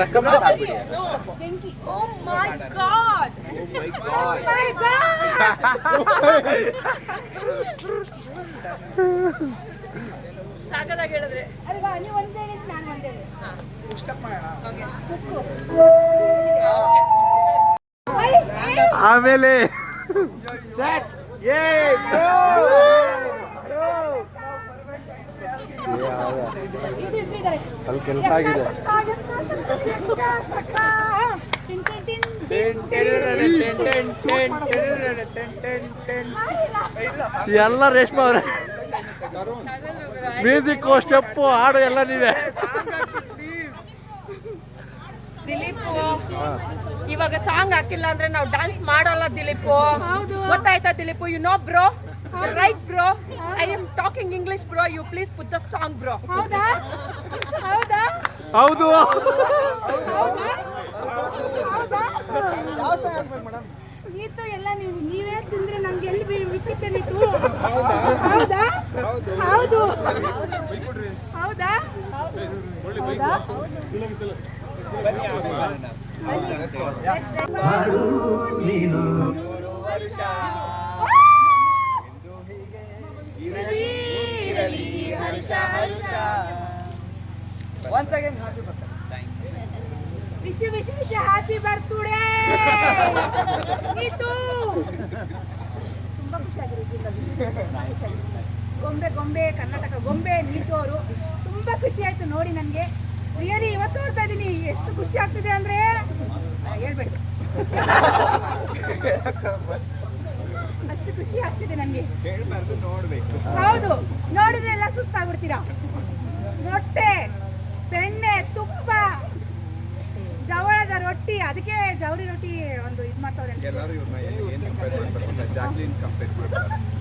ರಕ್ಕಮ್ಮ ಹಾಕ್ಬಿಡಿ Oh my god! Oh my ಸಾಕದಾಗಿ ಹೇಳಿದ್ರೆ ಅಲ್ವಾ ನೀವು ಒಂದ್ ಹೇಳಿ ನಾನು ಒಂದ್ ಹೇಳಿ ಆಮೇಲೆ ಅಲ್ಲಿ ಕೆಲಸ ಆಗಿದೆ. ಎಲ್ಲ ರೇಷ್ಮೆ ಅವ್ರೆ. ಮ್ಯೂಸಿಕ್ ಸ್ಟೆಪ್ಪು ಹಾಡು ಎಲ್ಲ ನೀವೇ. ದಿಲೀಪ್ ಇವಾಗ ಸಾಂಗ್ ಹಾಕಿಲ್ಲ ಅಂದ್ರೆ ನಾವು ಡಾನ್ಸ್ ಮಾಡಲ್ಲ ದಿಲೀಪ್. ಗೊತ್ತಾಯ್ತಾ Dileep? You know bro right bro I am talking English bro you please put the song bro ಹೌದಾ. ನೀತು ಎಲ್ಲ ನೀವು ನೀವೇ ತಿಂದ್ರೆ ನಮ್ಗೆ ಎಲ್ಲಿ ನೀತು? ಹೌದಾ? ಹೌದು. ಹೌದಾ? ಹೌದಾ? Wish wish wish happy birthday Neethu! ತುಂಬಾ ಖುಷಿಯಾಗಿರುತ್ತೆ ಗೊಂಬೆ ಗೊಂಬೆ ಕರ್ನಾಟಕ ಗೊಂಬೆ ನೀತು ಅವರು. ತುಂಬಾ ಖುಷಿ ಆಯ್ತು ನೋಡಿ ನನಗೆ. ರಿಯಲಿ ಇವತ್ತು ನೋಡ್ತಾ ಇದ್ದೀನಿ ಎಷ್ಟು ಖುಷಿ ಆಗ್ತಿದೆ ಅಂದ್ರೆ ಹೇಳ್ಬೇಡಿ ಅಷ್ಟು ಖುಷಿ ಆಗ್ತಿದೆ ನನಗೆ. ಹೌದು ನೋಡಿದ್ರೆ ಎಲ್ಲ ಸುಸ್ತಾಗ್ಬಿಡ್ತೀರಾ? ಮೊಟ್ಟೆ. ಬೆಣ್ಣೆ ತುಪ್ಪ ಜವಳದ ರೊಟ್ಟಿ ಅದಕ್ಕೆ ಜವಳಿ ರೊಟ್ಟಿ ಒಂದು ಇದು ಮಾಡ್ತಾವ್ರೆ.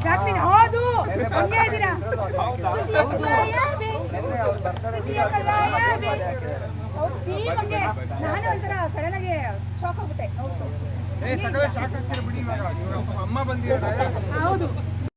ಜಾಕ್ಲಿನ್ ಹೌದು ಹಂಗೆ ಇದ್ದೀರಾ? ಸೇಮ್ ಹಂಗೆ. ನಾನು ಒಂಥರ ಸಡನ್ ಆಗಿ ಶಾಕ್ ಆಗ್ಬಿಟ್ಟೆ. ಹೌದು ಅಮ್ಮ ಬಂದಿದ್ದಾರೆ. ಹೌದು.